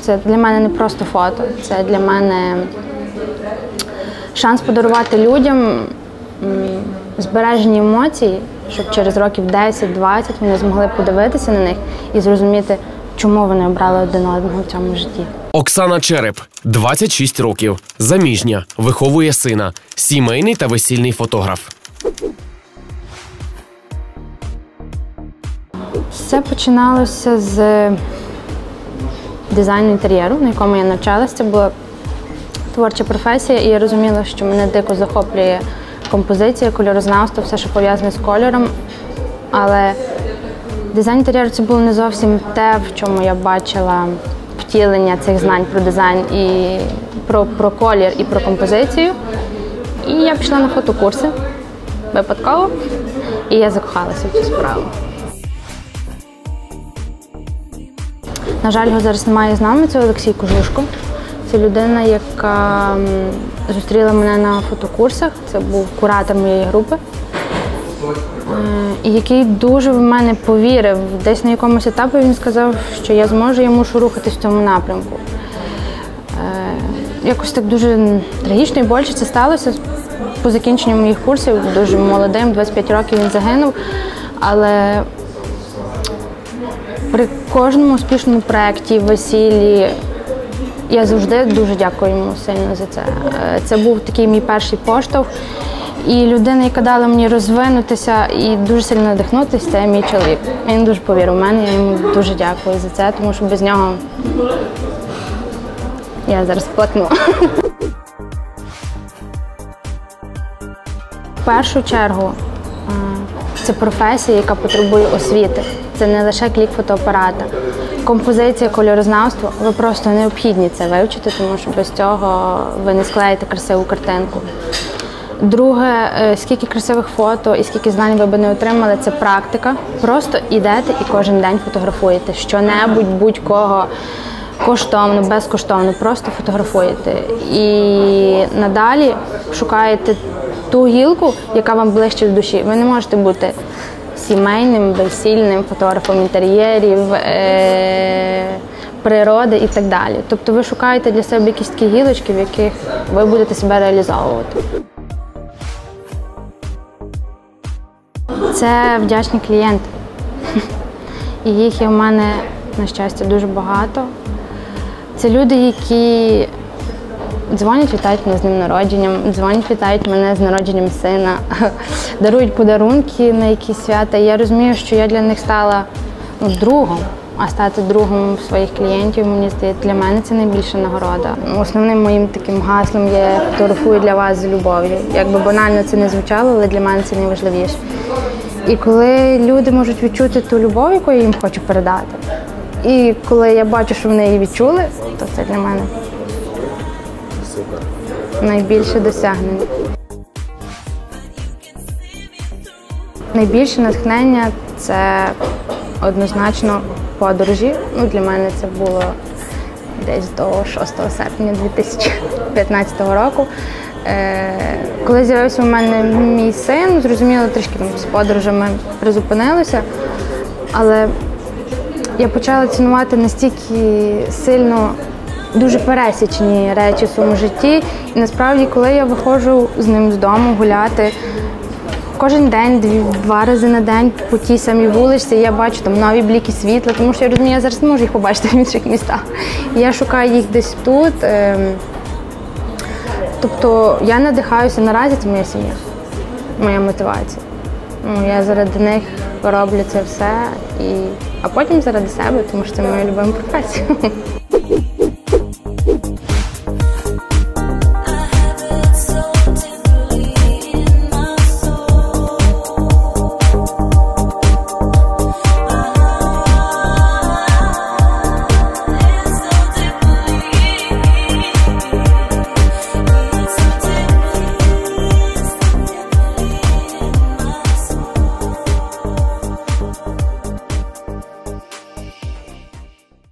Це для мене не просто фото, це для мене шанс подарувати людям збережені емоції, щоб через років 10-20 вони змогли подивитися на них і зрозуміти, чому вони обрали один одного в цьому житті. Оксана Череп, 26 років, заміжня, виховує сина, сімейний та весільний фотограф. Все починалося з дизайну інтер'єру, на якому я навчалася. Це була творча професія, і я розуміла, що мене дико захоплює композиція, кольорознавство, все, що пов'язане з кольором. Але дизайн інтер'єру це було не зовсім те, в чому я бачила втілення цих знань про дизайн і про, про колір і про композицію. І я пішла на фотокурси випадково, і я закохалася в цю справу. На жаль, його зараз немає з нами. Це Олексій Кожушко. Це людина, яка зустріла мене на фотокурсах. Це був куратор моєї групи, Е, і який дуже в мене повірив. Десь на якомусь етапі він сказав, що я зможу, я мушу рухатись в цьому напрямку. Е, Якось так дуже трагічно і боляче це сталося. По закінченню моїх курсів, дуже молодим, 25 років він загинув. Але при кожному успішному проєкті, весіллі, я завжди дуже дякую йому сильно за це. Е, Це був такий мій перший поштовх. І людина, яка дала мені розвинутися і дуже сильно надихнутися, це мій чоловік. Він дуже повірив в мене, я йому дуже дякую за це, тому що без нього я зараз плакну. В першу чергу це професія, яка потребує освіти. Це не лише клік фотоапарата. Композиція, кольорознавство, ви просто необхідні це вивчити, тому що без цього ви не склеїте красиву картинку. Друге, е, скільки красивих фото і скільки знань ви би не отримали, це практика. Просто йдете і кожен день фотографуєте що-небудь, будь-кого коштовно, безкоштовно, просто фотографуєте. І надалі шукаєте ту гілку, яка вам ближче до душі. Ви не можете бути сімейним, весільним фотографом інтер'єрів. Е- Природи і так далі. Тобто ви шукаєте для себе якісь такі гілочки, в яких ви будете себе реалізовувати. Це вдячні клієнти. І їх є в мене, на щастя, дуже багато. Це люди, які дзвонять, вітають мене з днем народженням, дзвонять, вітають мене з народженням сина, дарують подарунки на якісь свята. Я розумію, що я для них стала другом. А стати другом своїх клієнтів, мені здається, для мене це найбільша нагорода. Основним моїм таким гаслом є фотографую для вас з любов'ю. Якби банально це не звучало, але для мене це найважливіше. І коли люди можуть відчути ту любов, яку я їм хочу передати, і коли я бачу, що вони її відчули, то це для мене найбільше досягнення. Найбільше натхнення це однозначно подорожі. Ну, для мене це було десь до 6 серпня 2015 року. Е, Коли з'явився у мене мій син, зрозуміло, трішки з подорожами призупинилося, але я почала цінувати настільки сильно дуже пересічні речі в своєму житті. І насправді, коли я виходжу з ним з дому гуляти, Кожен день, два рази на день по тій самій вулиці я бачу там нові бліки світла, тому що я розумію, я зараз не можу їх побачити в інших містах. Я шукаю їх десь тут. ем, Тобто я надихаюся наразі, це моя сім'я, моя мотивація. Ну, я заради них роблю це все, і... а потім заради себе, тому що це моя любима професія.